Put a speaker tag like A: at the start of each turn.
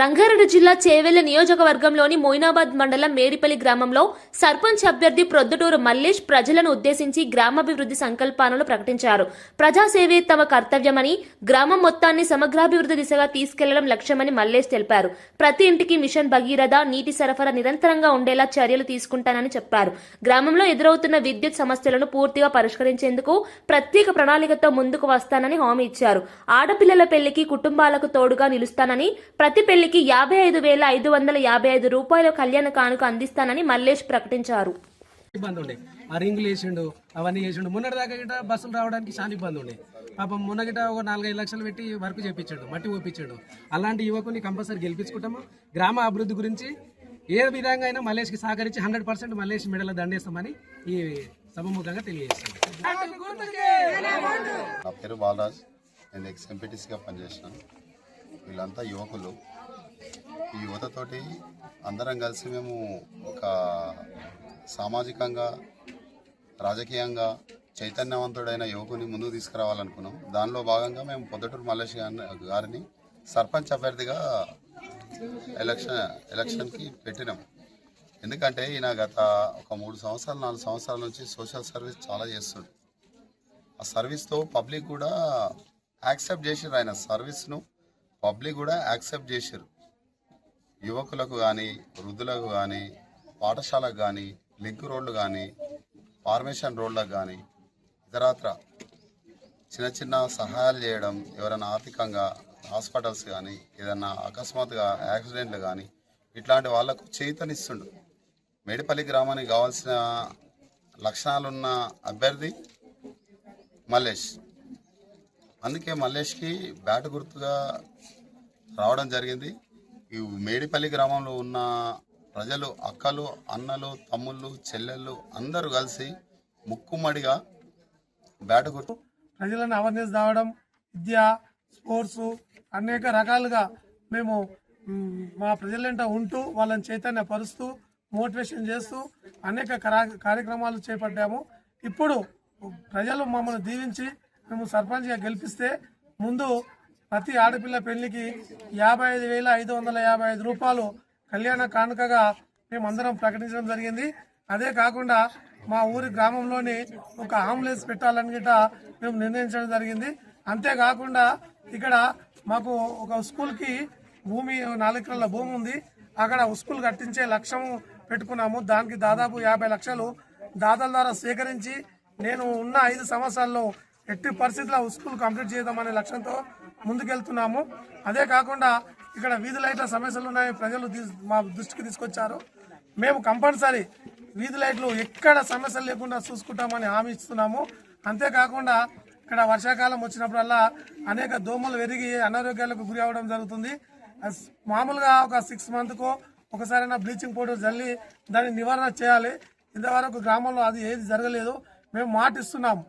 A: రంగారెడ్డి జిల్లా చేవెళ్ళ నియోజకవర్గంలోని మొయినాబాద్ మండలం మేడిపల్లి గ్రామంలో సర్పంచ్ అభ్యర్థి ప్రొద్దుటూరు మల్లేష్ ప్రజలను ఉద్దేశించి గ్రామాభివృద్ధి సంకల్పాలను ప్రకటించారు. ప్రజాసేవే తమ కర్తవ్యమని గ్రామం మొత్తాన్ని సమగ్రాభివృద్ధి దిశగా తీసుకెళ్ళడం లక్ష్యమని మల్లేష్ తెలిపారు. ప్రతి ఇంటికి మిషన్ భగీరథ నీటి సరఫరా నిరంతరంగా ఉండేలా చర్యలు తీసుకుంటానని చెప్పారు. గ్రామంలో ఎదురవుతున్న విద్యుత్ సమస్యలను పూర్తిగా పరిష్కరించేందుకు ప్రత్యేక ప్రణాళికతో ముందుకు వస్తానని హామీ ఇచ్చారు. ఆడపిల్లల పెళ్ళికి కుటుంబాలకు తోడుగా నిలుస్తానని ప్రతి పెళ్ళి పెళ్ళికి యాభై ఐదు వేల ఐదు వందల యాభై ఐదు రూపాయల కళ్యాణ కానుక అందిస్తానని మల్లేష్ ప్రకటించారు.
B: ఇబ్బంది ఉండే ఆ రింగులు వేసిండు అవన్నీ వేసిండు. మొన్నటి దాకా గిట బస్సులు రావడానికి చాలా ఇబ్బంది ఉండే పాపం మొన్న గిట ఒక నాలుగైదు లక్షలు పెట్టి వర్క్ చేపించాడు మట్టి ఒప్పించాడు అలాంటి యువకుని కంపల్సరీ గెలిపించుకుంటాము. గ్రామ అభివృద్ధి గురించి ఏ విధంగా అయినా మల్లేష్కి సహకరించి హండ్రెడ్ పర్సెంట్ మల్లేష్ మెడలో దండేస్తామని ఈ సభముఖంగా తెలియజేస్తాం
C: నా పేరు బాలరాజ్. నేను ఎక్స్ ఎంపీటీసీగా పనిచేసినాను వీళ్ళంతా యువకులు. యువతతోటి అందరం కలిసి మేము ఒక సామాజికంగా రాజకీయంగా చైతన్యవంతుడైన యువకుని ముందుకు తీసుకురావాలనుకున్నాం. దానిలో భాగంగా మేము పొద్దుటూరు మల్లేష్ గారిని- సర్పంచ్ అభ్యర్థిగా ఎలక్షన్ ఎలక్షన్కి పెట్టినాం. ఎందుకంటే ఈయన గత ఒక మూడు సంవత్సరాలు నాలుగు సంవత్సరాల నుంచి సోషల్ సర్వీస్ చాలా చేస్తుంది ఆ సర్వీస్తో పబ్లిక్ కూడా యాక్సెప్ట్ చేసారు ఆయన. సర్వీస్ను పబ్లిక్ కూడా యాక్సెప్ట్ చేశారు యువకులకు కానీ వృద్ధులకు కానీ పాఠశాలకు కానీ లింక్ రోడ్లు కానీ ఫార్మేషన్ రోడ్లకు కానీ ఇతరత్ర చిన్న చిన్న సహాయాలు చేయడం ఎవరైనా ఆర్థికంగా హాస్పిటల్స్ కానీ ఏదైనా అకస్మాత్తుగా యాక్సిడెంట్లు కానీ ఇట్లాంటి వాళ్ళకు చేతనిస్తుండు. మేడిపల్లి గ్రామానికి కావాల్సిన లక్షణాలున్న అభ్యర్థి మల్లేష్. అందుకే మల్లేష్కి బ్యాట్ గుర్తుగా రావడం జరిగింది. ఈ మేడిపల్లి గ్రామంలో ఉన్న ప్రజలు అక్కలు అన్నలు తమ్ముళ్ళు చెల్లెళ్ళు అందరూ కలిసి ముక్కుమ్మడిగా బ్యాట్ గుర్తు
D: ప్రజలను అవేర్నెస్ రావడం విద్య స్పోర్ట్స్ అనేక రకాలుగా మేము మా ప్రజలంట ఉంటూ వాళ్ళని చైతన్య పరుస్తూ మోటివేషన్ చేస్తూ అనేక కార్యక్రమాలు చేపట్టాము. ఇప్పుడు ప్రజలు మమ్మల్ని దీవించి మేము సర్పంచ్గా గెలిపిస్తే ముందు ప్రతి ఆడపిల్ల పెళ్ళికి యాభై ఐదు వేల ఐదు వందల యాభై ఐదు రూపాయలు కళ్యాణ కానుకగా మేమందరం ప్రకటించడం జరిగింది. అదే కాకుండా మా ఊరి గ్రామంలోని ఒక అంబులెన్స్ పెట్టాలని గిట్ట మేము నిర్ణయించడం జరిగింది. అంతేకాకుండా ఇక్కడ మాకు ఒక స్కూల్కి భూమి నాలుగు భూమి ఉంది. అక్కడ స్కూల్ కట్టించే లక్ష్యం పెట్టుకున్నాము. దానికి దాదాపు యాభై లక్షలు దాతల ద్వారా సేకరించి నేను ఉన్న ఐదు సంవత్సరాల్లో ఎట్టి పరిస్థితుల్లో స్కూల్ కంప్లీట్ చేద్దామనే లక్ష్యంతో ముందుకెళ్తున్నాము. అదే కాకుండా ఇక్కడ వీధి లైట్ల సమస్యలు ఉన్నాయి. ప్రజలు మా దృష్టికి తీసుకొచ్చారు. మేము కంపల్సరీ వీధి లైట్లు ఎక్కడ సమస్యలు లేకుండా చూసుకుంటామని హామీ ఇస్తున్నాము. అంతేకాకుండా ఇక్కడ వర్షాకాలం వచ్చినప్పుడల్లా అనేక దోమలు పెరిగి అనారోగ్యాలకు గురి అవ్వడం జరుగుతుంది. మామూలుగా ఒక సిక్స్ మంత్కు ఒకసారైనా బ్లీచింగ్ పౌడర్ చల్లి దాన్ని నివారణ చేయాలి. ఇంతవరకు గ్రామంలో అది ఏది జరగలేదు. మేము మాటిస్తున్నాము